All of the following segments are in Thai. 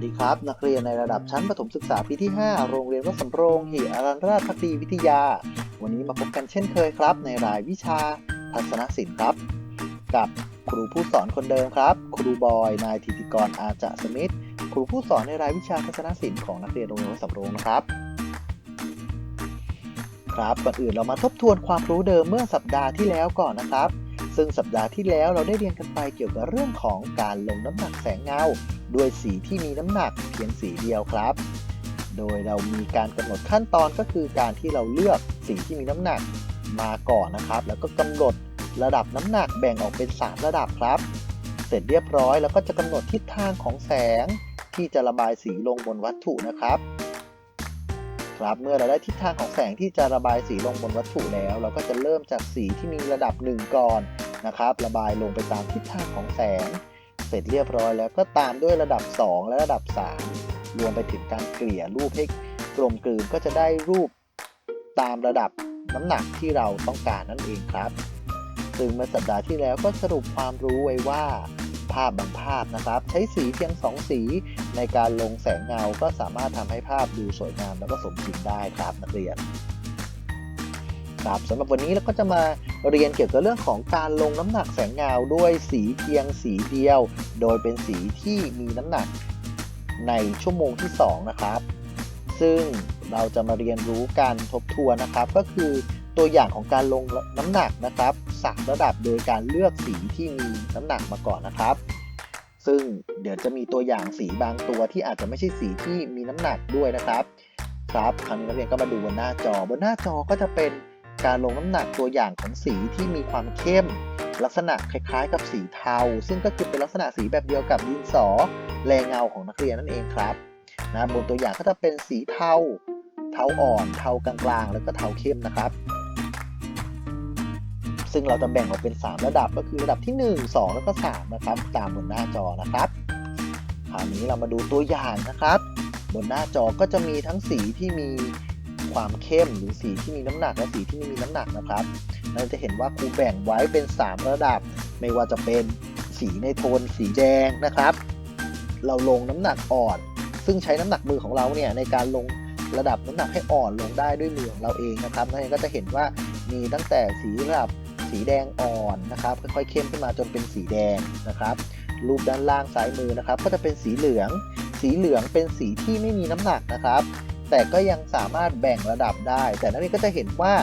สวัสดีครับ นักเรียนในระดับชั้นประถมศึกษาปีที่ 5 โรงเรียนวัดสำโรงหิอารันราชพักดีวิทยา วันนี้มาพบกันเช่นเคยครับ ในรายวิชาทัศนศิลป์ครับ กับครูผู้สอนคนเดิมครับ ครูบอย นายธิติกรอาจะสมิธครูผู้สอนในรายวิชาทัศนศิลป์ของนักเรียนโรงเรียนวัดสำโรงนะครับครับก่อนอื่นเรามาทบทวนความรู้เดิมเมื่อสัปดาห์ที่แล้วก่อนนะครับ ซึ่งสัปดาห์ที่แล้วเราได้เรียนกันไปเกี่ยวกับเรื่องของการลงน้ำหนักแสงเงา ด้วยสีที่มีน้ำหนักเพียงสีเดียวครับ โดยเรามีการกำหนดขั้นตอนก็คือการที่เราเลือกสีที่มีน้ำหนักมาก่อนนะครับ แล้วก็กำหนดระดับน้ำหนักแบ่งออกเป็น 3 ระดับครับ เสร็จเรียบร้อยแล้วก็จะกำหนดทิศทางของแสง ที่จะระบายสีลงบนวัตถุนะครับครับเมื่อเราได้ทิศทางของแสงที่จะระบายสีลงบนวัตถุแล้ว เราก็จะเริ่มจากสีที่มีระดับ 1 ก่อน นะครับระบายลงไปตามทิศทางของแสง เสร็จเรียบร้อยแล้วก็ตามด้วยระดับ 2 และระดับ 3 รวมไปถึงการเกลี่ยรูปให้กลมกลืนก็จะได้รูปตามระดับน้ำหนักที่เราต้องการนั่นเองครับซึ่งเมื่อสัปดาห์ที่แล้วก็สรุปความรู้ไว้ว่า ภาพบางภาพนะครับ ใช้สีเพียง 2 สีในการลงแสงเงาก็สามารถทำให้ภาพดูสวยงามแล้วก็สมจริงได้ครับนักเรียน ครับสำหรับวันนี้เราก็จะมาเรียนเกี่ยวกับเรื่องของการลงน้ำหนักแสงเงาด้วยสีเพียงสีเดียว โดยเป็นสีที่มีน้ำหนักในชั่วโมงที่ 2 นะครับ ซึ่งเราจะมาเรียนรู้การทบทวนนะครับ ก็คือตัวอย่างของการลงน้ำหนักนะครับสามระดับโดยการเลือกสีที่มีน้ำหนักมาก่อนนะครับ ซึ่งเดี๋ยวจะมีตัวอย่างสีบางตัวที่อาจจะไม่ใช่สีที่มีน้ำหนักด้วยนะครับ ครับคราวนี้นักเรียนก็มาดูบนหน้าจอบนหน้าจอก็จะเป็น การลงน้ำหนักตัวอย่างของสีที่มีความเข้ม ลักษณะคล้ายๆ กับสีเทา ซึ่งก็คือเป็นลักษณะสีแบบเดียวกับดินสอแรงเงาของนักเรียนนั่นเองครับนะบนตัวอย่างก็จะเป็นสีเทา เทาอ่อน เทากลางๆ แล้วก็เทาเข้มนะครับ ซึ่งเราจะแบ่งออกเป็น 3 ระดับก็คือระดับที่ 1 2 แล้วก็3นะครับตามบนหน้าจอนะครับคราวนี้เรามาดูตัวอย่างนะครับ บนหน้าจอก็จะมีทั้งสีที่มี ความเข้มหรือสีที่มีน้ำหนักและสีที่ไม่มีน้ำหนักนะครับ เราจะเห็นว่าครูแบ่งไว้เป็น 3 ระดับ ไม่ว่าจะเป็นสีในโทนสีแดงนะครับ เราลงน้ำหนักอ่อน ซึ่งใช้น้ำหนักมือของเราเนี่ยในการลงระดับน้ำหนักให้อ่อนลงได้ด้วยมือของเราเองนะครับนักเรียนก็จะเห็นว่ามีตั้งแต่สีระดับสีแดงอ่อนนะครับ ค่อยๆเข้มขึ้นมาจนเป็นสีแดงนะครับ รูปด้านล่างซ้ายมือนะครับ ก็จะเป็นสีเหลือง สีเหลืองเป็นสีที่ไม่มีน้ำหนักนะครับ แต่ก็ยังสามารถแบ่งระดับได้ แต่นักเรียนก็จะเห็นว่า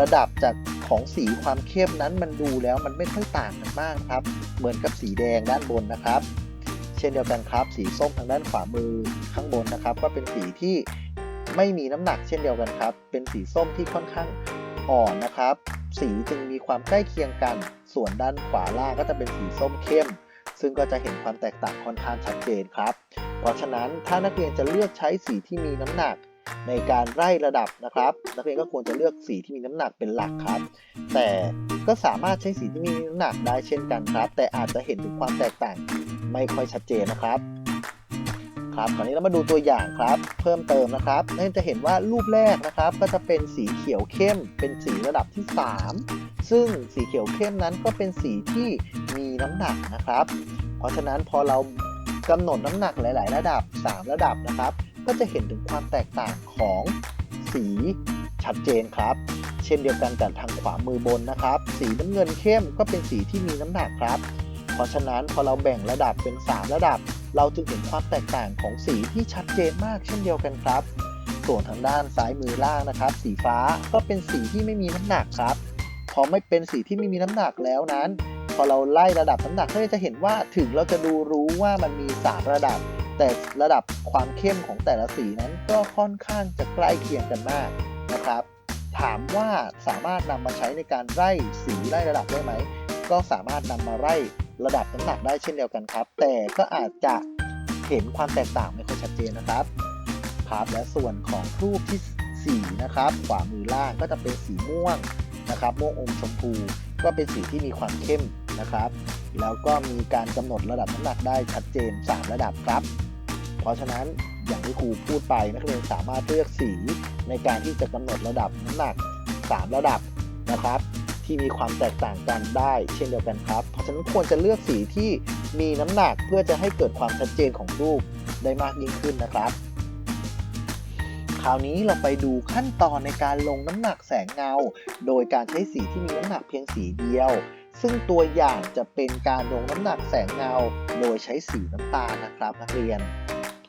ระดับจากของสีความเข้มนั้นมันดูแล้วมันไม่ค่อยต่างกันมากครับ เหมือนกับสีแดงด้านบนนะครับ เช่นเดียวกันครับ สีส้มทางด้านขวามือข้างบนนะครับ ก็เป็นสีที่ไม่มีน้ำหนักเช่นเดียวกันครับ เป็นสีส้มที่ค่อนข้างอ่อนนะครับ สีจึงมีความใกล้เคียงกัน ส่วนด้านขวาล่างก็จะเป็นสีส้มเข้ม ซึ่งก็จะเห็นความแตกต่างค่อนข้างชัดเจนครับ เพราะฉะนั้นถ้านักเรียนจะเลือกใช้สีที่มีน้ำหนักในการไล่ระดับนะครับ นักเรียนก็ควรจะเลือกสีที่มีน้ำหนักเป็นหลักครับ แต่ก็สามารถใช้สีที่มีน้ำหนักได้เช่นกันครับ แต่อาจจะเห็นถึงความแตกต่างไม่ค่อยชัดเจนนะครับ ครับคราวนี้เรามาดูตัวอย่างครับ เพิ่มเติมนะครับนักเรียนจะเห็นว่ารูปแรกนะครับ ก็จะเป็นสีเขียวเข้ม เป็นสีระดับที่ 3 ซึ่งสีเขียวเข้มนั้นก็เป็นสีที่มีน้ำหนักนะครับ เพราะฉะนั้นพอเรากำหนดน้ำหนักหลาย ๆ ระดับ 3 ระดับนะครับ ก็จะเห็นถึงความแตกต่างของสีชัดเจนครับ เช่นเดียวกันกับทางขวามือบนนะครับ สีน้ำเงินเข้มก็เป็นสีที่มีน้ำหนักครับ เพราะฉะนั้นพอเราแบ่งระดับเป็น 3 ระดับ เราจึงเห็นความแตกต่างของสีที่ชัดเจนมากเช่นเดียวกันครับ ส่วนทางด้านซ้ายมือล่างนะครับ สีฟ้าก็เป็นสีที่ไม่มีน้ำหนักครับ พอไม่เป็นสีที่ไม่มีน้ำหนักแล้วนั้น พอเราไล่ระดับน้ำหนักก็จะเห็นว่าถึงเราจะดูรู้ว่ามันมี3ระดับ แต่ระดับความเข้มของแต่ละสีนั้นก็ค่อนข้างจะใกล้เคียงกันมากนะครับ ถามว่าสามารถนำมาใช้ในการไล่สีไล่ระดับได้ไหมก็สามารถนำมาไล่ ระดับน้ำหนักได้เช่นเดียวกันครับ แต่ก็อาจจะเห็นความแตกต่างไม่ค่อยชัดเจนนะครับครับและส่วนของรูปที่ 4 นะครับขวามือล่างก็จะเป็นสีม่วงนะครับม่วงอมชมพู ก็เป็นสีที่มีความเข้มนะครับ แล้วก็มีการกำหนดระดับน้ำหนักได้ชัดเจน 3 ระดับครับ เพราะฉะนั้นอย่างที่ครูพูดไปนักเรียนสามารถเลือกสีในการที่จะกำหนดระดับน้ำหนัก 3 ระดับนะครับ ที่มีความแตกต่างกันได้เช่นเดียวกันครับ เพราะฉะนั้นควรจะเลือกสีที่มีน้ำหนักเพื่อจะให้เกิดความชัดเจนของรูปได้มากยิ่งขึ้นนะครับ คราวนี้เราไปดูขั้นตอนในการลงน้ำหนักแสงเงา โดยการใช้สีที่มีน้ำหนักเพียงสีเดียว ซึ่งตัวอย่างจะเป็นการลงน้ำหนักแสงเงา โดยใช้สีน้ำตาลนะครับนักเรียน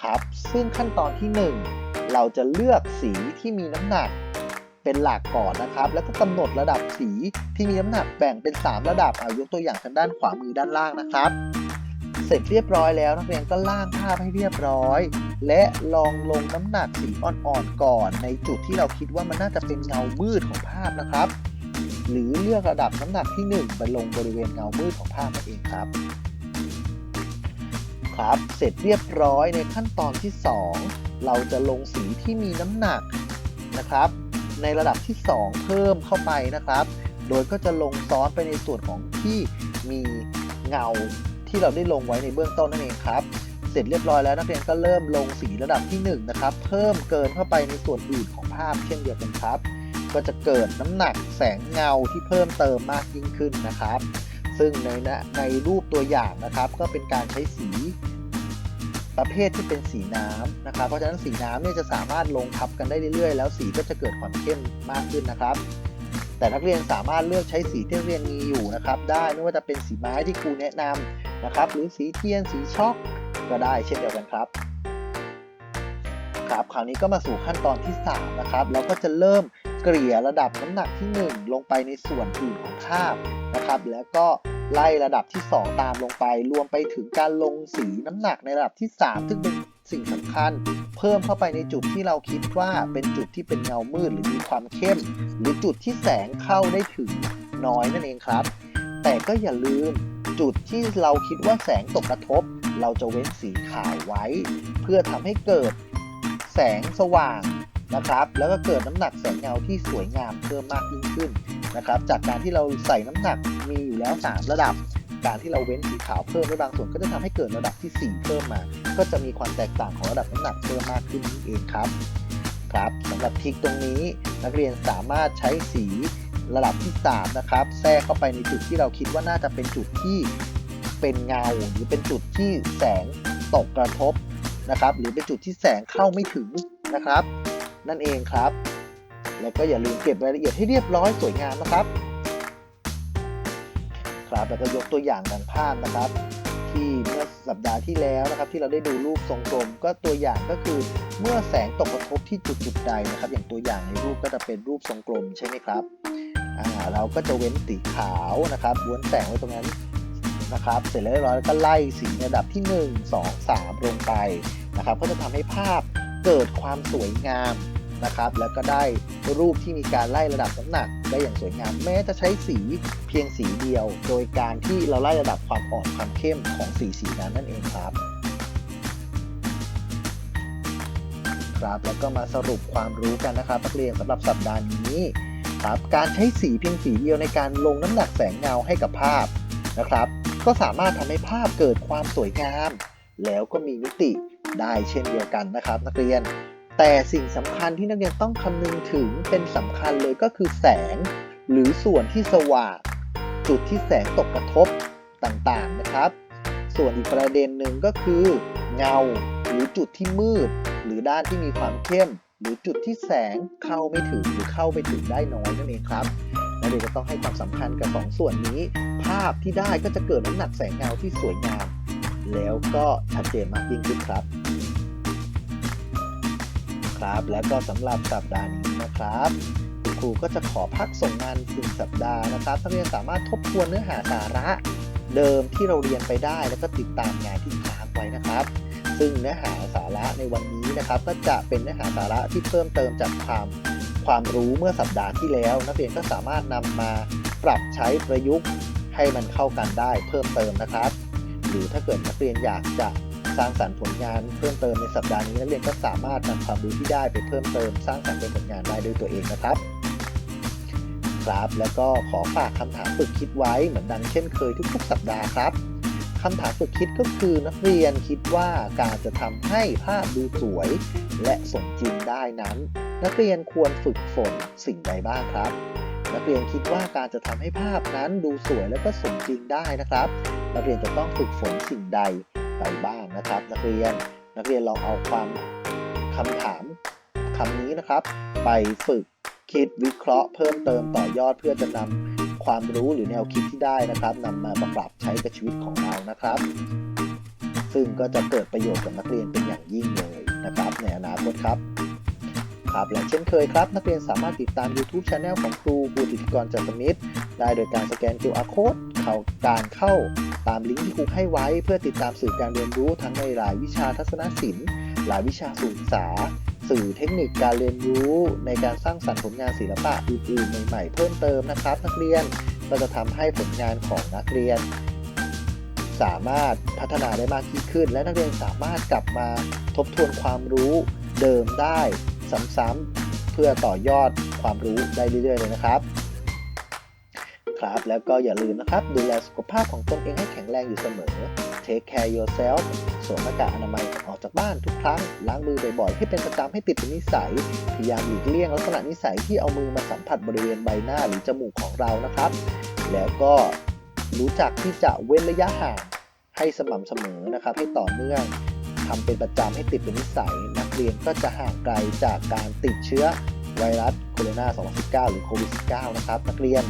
ครับ ซึ่งขั้นตอนที่ 1 เราจะเลือกสีที่มีน้ำหนัก เป็นหลักก่อนนะครับ แล้วก็กำหนดระดับสีที่มีน้ำหนักแบ่งเป็น 3 ระดับเอายกตัวอย่างทางด้านขวามือด้านล่างนะครับ เสร็จเรียบร้อยแล้วนักเรียนก็ล่างภาพให้เรียบร้อย และลองลงน้ำหนักสีอ่อนๆก่อน ในจุดที่เราคิดว่ามันน่าจะเป็นเงามืดของภาพนะครับ หรือเลือกระดับน้ำหนักที่ 1 ไปลงบริเวณเงามืดของภาพนั่นเองครับครับเสร็จเรียบร้อยในขั้นตอนที่ 2 เราจะลงสีที่มีน้ำหนักนะครับ ในระดับที่ 2 เพิ่มเข้าไปนะครับ โดยก็จะลงซ้อนไปในส่วนของที่มีเงาที่เราได้ลงไว้ในเบื้องต้นนั่นเองครับ เสร็จเรียบร้อยแล้วนักเรียนก็เริ่มลงสีระดับที่ 1 นะครับ เพิ่มเกินเข้าไปในส่วนอื่นของภาพเช่นเดียวกันครับ ก็จะเกิดน้ำหนักแสงเงาที่เพิ่มเติมมากยิ่งขึ้นนะครับ ซึ่งในนะในรูปตัวอย่างนะครับ ก็เป็นการใช้สี ประเภทที่เป็นสีน้ำนะครับ เพราะฉะนั้นสีน้ำเนี่ยจะสามารถลงทับกันได้เรื่อยๆ แล้วสีก็จะเกิดความเข้มมากขึ้นนะครับ แต่นักเรียนสามารถเลือกใช้สีที่เรียนมีอยู่นะครับ ได้ไม่ว่าจะเป็นสีไม้ที่ครูแนะนำนะครับ หรือสีเทียนสีช็อกก็ได้เช่นเดียวกันครับครับคราวนี้ก็มาสู่ขั้นตอนที่ 3 นะครับเราก็จะเริ่มเกลี่ยระดับน้ำหนักที่ 1 ลงไปในส่วนอื่นของภาพนะครับ แล้วก็ ไล่ระดับที่ 2 ตามลงไป รวมไปถึงการลงสีน้ำหนักในระดับที่ 3 ซึ่งเป็นสิ่งสำคัญ เพิ่มเข้าไปในจุดที่เราคิดว่าเป็นจุดที่เป็นเงามืดหรือมีความเข้ม หรือจุดที่แสงเข้าได้ถึงน้อยนั่นเองครับ แต่ก็อย่าลืมจุดที่เราคิดว่าแสงตกกระทบ เราจะเว้นสีขาวไว้ เพื่อทำให้เกิดแสงสว่างนะครับ แล้วก็เกิดน้ำหนักแสงเงาที่สวยงามเพิ่มมากยิ่งขึ้น นะครับ จากการที่เราใส่น้ำหนักมีอยู่แล้ว 3 ระดับ การที่เราเว้นสีขาวเพิ่มไว้บางส่วนก็จะทำให้เกิดระดับที่ 4 เพิ่มมา ก็จะมีความแตกต่างของระดับน้ำหนักเพิ่มมากขึ้นเองครับครับสำหรับทิกตรงนี้นักเรียนสามารถใช้สีระดับที่ 3 นะครับ แทรกเข้าไปในจุดที่เราคิดว่าน่าจะเป็นจุดที่เป็นเงา หรือเป็นจุดที่แสงตกกระทบนะครับ หรือเป็นจุดที่แสงเข้าไม่ถึงนะครับ นั่นเองครับ แล้วก็อย่าลืมเก็บรายละเอียดให้เรียบร้อยสวยงามนะครับ ครับแล้วก็ยกตัวอย่างดังภาพนะครับ ที่เมื่อสัปดาห์ที่แล้วนะครับ ที่เราได้ดูรูปทรงกลม ก็ตัวอย่างก็คือเมื่อแสงตกกระทบที่จุดจุดใดนะครับ อย่างตัวอย่างในรูปก็จะเป็นรูปทรงกลมใช่ไหมครับอ่าเราก็จะเว้นสีขาวนะครับว้นแสงไว้ตรงนั้นนะครับ เสร็จแล้วเรียบร้อยแล้วก็ไล่สีระดับที่ 1 2 3 ลงไปนะครับ ก็จะทำให้ภาพเกิดความสวยงามนะครับ แล้วก็ได้ รูปที่มีการไล่ระดับน้ำหนักได้อย่างสวยงาม แม้จะใช้สีเพียงสีเดียว โดยการที่เราไล่ระดับความอ่อนความเข้มของสีสีนั้นนั่นเองครับ ครับแล้วก็มาสรุปความรู้กันนะครับนักเรียนสำหรับสัปดาห์นี้ครับการใช้สีเพียงสีเดียวในการลงน้ำหนักแสงเงาให้กับภาพนะครับ ก็สามารถทำให้ภาพเกิดความสวยงาม แล้วก็มีมิติได้เช่นเดียวกันนะครับ นักเรียน แต่สิ่งสำคัญที่นักเรียนต้องคำนึงถึงเป็นสำคัญเลยก็คือแสง หรือส่วนที่สว่าง จุดที่แสงตกกระทบต่างๆนะครับ ส่วนอีกประเด็นหนึ่งก็คือ เงา หรือจุดที่มืด หรือด้านที่มีความเข้ม หรือจุดที่แสงเข้าไม่ถึงหรือเข้าไปถึงได้น้อยนั่นเองครับนักเรียนก็ต้องให้ความสำคัญกับสองส่วนนี้ ภาพที่ได้ก็จะเกิดน้ำหนักแสงเงาที่สวยงามแล้วก็ชัดเจนมากยิ่งขึ้นครับ ครับ และก็สำหรับสัปดาห์นี้นะครับครูก็จะขอพักส่งงานหนึ่งสัปดาห์นะครับนักเรียนสามารถทบทวนเนื้อหาสาระเดิมที่เราเรียนไปได้ แล้วก็ติดตามงานที่ค้างไว้นะครับ ซึ่งเนื้อหาสาระในวันนี้นะครับ ก็จะเป็นเนื้อหาสาระที่เพิ่มเติมจากความความรู้เมื่อสัปดาห์ที่แล้ว นักเรียนก็สามารถนำมาปรับใช้ประยุกต์ให้มันเข้ากันได้เพิ่มเติมนะครับ หรือถ้าเกิดนักเรียนอยากจะ สร้างสรรค์ผลงานเพิ่มเติมในสัปดาห์นี้นักเรียนก็สามารถนำความรู้ที่ได้ไปเพิ่มเติม สร้างสรรค์เป็นผลงานได้ด้วยตัวเองนะครับ ครับแล้วก็ขอฝากคำถามฝึกคิดไว้เหมือนดังเช่นเคยทุกๆ สัปดาห์ครับคำถามฝึกคิดก็คือนักเรียนคิดว่าการจะทำให้ภาพดูสวย และสมจริงได้นั้น นักเรียนควรฝึกฝนสิ่งใดบ้างครับ นักเรียนคิดว่าการจะทำให้ภาพนั้นดูสวยและก็สมจริงได้นะครับ นักเรียนจะต้องฝึกฝนสิ่งใด ไปบ้างนะครับ นักเรียนนักเรียนลองเอาความคำถามคำนี้นะครับ ไปฝึกคิดวิเคราะห์เพิ่มเติมต่อยอดเพื่อจะนำความรู้หรือแนวคิดที่ได้นะครับนำมาประปรับใช้กับชีวิตของเรานะครับ ซึ่งก็จะเกิดประโยชน์กับนักเรียนเป็นอย่างยิ่งเลยนะครับ ในอนาคตครับครับและเช่นเคยครับ นักเรียนสามารถติดตาม YouTube Channel ของครูครูติติกรจัตมิตร ได้โดยการสแกน QR Code เข้าการเข้า ตามลิงก์ที่ครูให้ไว้เพื่อติดตามสื่อการเรียนรู้ทั้งในรายวิชาทัศนศิลป์รายวิชาสื่อศึกษาสื่อเทคนิคการเรียนรู้ในการสร้างสรรค์ผลงานศิลปะอื่นๆใหม่ๆเพิ่มเติมนะครับ นักเรียนก็จะทำให้ผลงานของนักเรียน สามารถพัฒนาได้มากยิ่งขึ้น และนักเรียนสามารถกลับมาทบทวนความรู้เดิมได้ซ้ำๆเพื่อต่อยอดความรู้ได้เรื่อยๆเลยนะครับ ครับ แล้วก็อย่าลืมนะครับ ดูแลสุขภาพของตนเองให้แข็งแรงอยู่เสมอ Take care yourself สวมหน้ากากอนามัยอออกจากบ้านทุกครั้ง ล้างมือบ่อยๆ ให้เป็นประจำให้ติดเป็นนิสัย พยายามหลีกเลี่ยงลักษณะนิสัยที่เอามือมาสัมผัสบริเวณใบหน้าหรือจมูกของเรานะครับ แล้วก็รู้จักที่จะเว้นระยะห่างให้สม่ำเสมอนะครับ ให้ต่อเนื่องทำเป็นประจำให้ติดเป็นนิสัย นักเรียนก็จะห่างไกลจากการติดเชื้อไวรัสโคโรนา 2019 หรือโควิด -19 นะครับ นักเรียน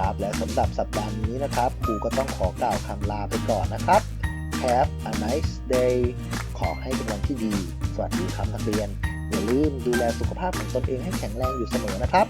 ครับ และสำหรับสัปดาห์นี้นะครับครูก็ต้องขอกล่าวคำลาไปก่อนนะครับ Have a nice day ขอให้เป็นวันที่ดี สวัสดีครับนักเรียน อย่าลืมดูแลสุขภาพของตนเองให้แข็งแรงอยู่เสมอนะครับ